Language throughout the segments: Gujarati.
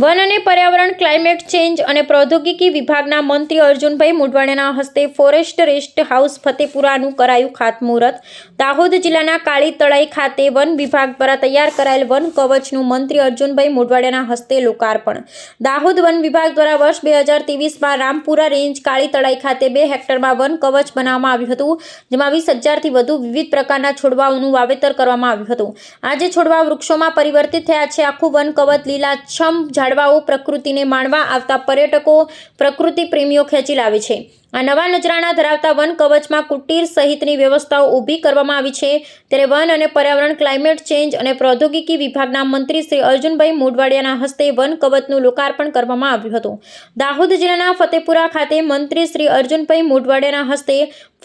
વન અને પર્યાવરણ ક્લાઇમેટ ચેન્જ અને પ્રૌદ્યોગિકી વિભાગના મંત્રી અર્જુનભાઈ મોઢવાડિયાના હસ્તે ફોરેસ્ટ રેસ્ટ હાઉસ ફતેપુરાનું કરાયું ખાતમુહૂર્ત. દાહોદ જિલ્લાના કાળી તળાઈ ખાતે વન વિભાગ દ્વારા તૈયાર કરાયેલ વન કવચનું મંત્રી અર્જુનભાઈ મોઢવાડિયાના હસ્તે લોકાર્પણ. દાહોદ વન વિભાગ દ્વારા વર્ષ બે હજાર ત્રેવીસમાં રામપુરા રેન્જ કાળી તળાઈ ખાતે બે હેક્ટરમાં વન કવચ બનાવવામાં આવ્યું હતું, જેમાં વીસ હજારથી વધુ વિવિધ પ્રકારના છોડવાઓનું વાવેતર કરવામાં આવ્યું હતું. આજે છોડવા વૃક્ષોમાં પરિવર્તિત થયા છે. આખું વન કવચ લીલાછમ ઝાડવાઓ પ્રકૃતિને માણવા આવતા પર્યટકો પ્રકૃતિ પ્રેમીઓ ખેંચી લાવે છે. આ નવા નજરાણા ધરાવતા વન કવચમાં કુટીર સહિતની વ્યવસ્થાઓ ઊભી કરવામાં આવી છે. ત્યારે વન અને પર્યાવરણ, ક્લાઇમેટ ચેન્જ અને પ્રૌદ્યોગિકી વિભાગના મંત્રી શ્રી અર્જુનભાઈ મોઢવાડિયાના હસ્તે વન કવચનું લોકાર્પણ કરવામાં આવ્યું હતું. દાહોદ જિલ્લાના ફતેપુરા ખાતે મંત્રી શ્રી અર્જુનભાઈ મોઢવાડિયાના હસ્તે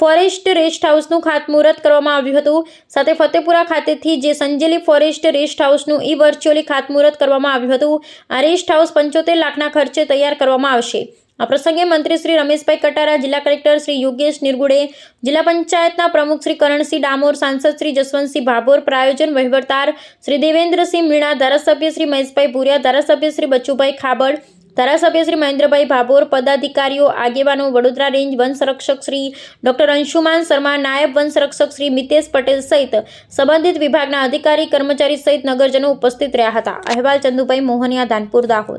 ફોરેસ્ટ રેસ્ટ હાઉસનું ખાતમુહૂર્ત કરવામાં આવ્યું હતું. સાથે ફતેપુરા ખાતેથી જે સંજેલી ફોરેસ્ટ રેસ્ટ હાઉસનું ઈ વર્ચ્યુઅલી ખાતમુહૂર્ત કરવામાં આવ્યું હતું. આ રેસ્ટ હાઉસ પંચોતેર લાખના ખર્ચે તૈયાર કરવામાં આવશે. આ પ્રસંગે મંત્રી શ્રી રમેશભાઈ કટારા, જિલ્લા કલેક્ટર શ્રી યોગેશ નિર્ગુડે, જિલ્લા પંચાયતના પ્રમુખ શ્રી કરણસિંહ ડામોર, સાંસદ શ્રી જસવંતસિંહ ભાભોર, પ્રાયોજન વહીવટદાર શ્રી દેવેન્દ્રસિંહ મીણા, ધારાસભ્ય શ્રી મહેશભાઈ ભુરિયા, ધારાસભ્ય શ્રી બચુભાઈ ખાબડ, ધારાસભ્ય શ્રી મહેન્દ્રભાઈ ભાભોર, પદાધિકારીઓ, આગેવાનો વડોદરા રેન્જ વન સંરક્ષક શ્રી ડોક્ટર અંશુમાન શર્મા, નાયબ વન સંરક્ષક શ્રી મિતેશ પટેલ સહિત સંબંધિત વિભાગના અધિકારી, કર્મચારી સહિત નગરજનો ઉપસ્થિત રહ્યા હતા. અહેવાલ ચંદુભાઈ મોહનિયા ધાનપુર દાહોદ.